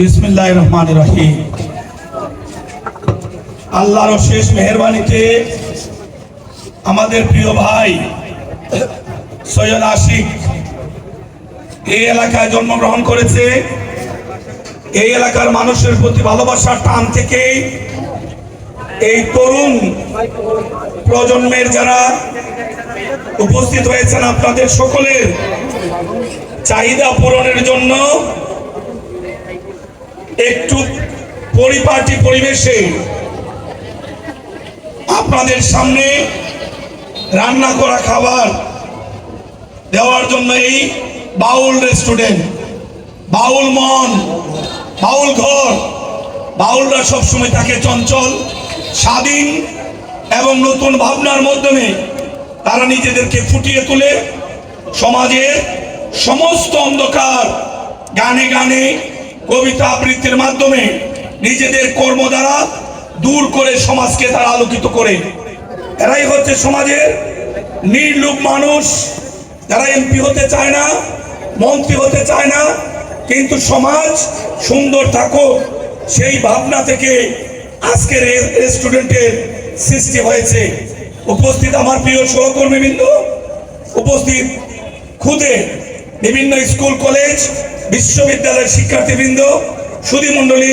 বিসমিল্লাহ রহমান রহিম। আল্লাহর শেষ মেহরবানিতে আমাদের প্রিয় ভাই সৈয়দ আশিক এই এলাকায় জন্মগ্রহণ করেছে। এই এলাকার মানুষের প্রতি ভালোবাসার টান থেকে এই তরুণ প্রজন্মের যারা উপস্থিত হয়েছেন আপনাদের সকলের চাহিদা পূরণের জন্য পরিপাটি পরিবেশে আপনাদের সামনে রান্না করা খাবার দেওয়ার জন্য এই বাউল রেস্টুরেন্ট, বাউল মন, বাউল ঘর। বাউলরা সবসময় থাকে চঞ্চল, স্বাধীন এবং নতুন ভাবনার মাধ্যমে তারা নিজেদেরকে ফুটিয়ে তুলে সমাজের সমস্ত অন্ধকার গানে গানে কবিতা আবৃত্তির মাধ্যমে নিজেদের কর্ম দ্বারা দূর করে সমাজকে তারা আলোকিত করে। এরাই হচ্ছে সমাজের নির্লোভ মানুষ। যারা এমপি হতে চায় না, মন্ত্রী হতে চায় না, কিন্তু সমাজ সুন্দর থাকুক, সেই ভাবনা থেকে আজকের রেস্টুরেন্টের সৃষ্টি হয়েছে। উপস্থিত আমার প্রিয় সহকর্মীবৃন্দ, উপস্থিত খুদে বিভিন্ন স্কুল, কলেজ, বিশ্ববিদ্যালয়ের শিক্ষার্থীবৃন্দ, সুধী মণ্ডলী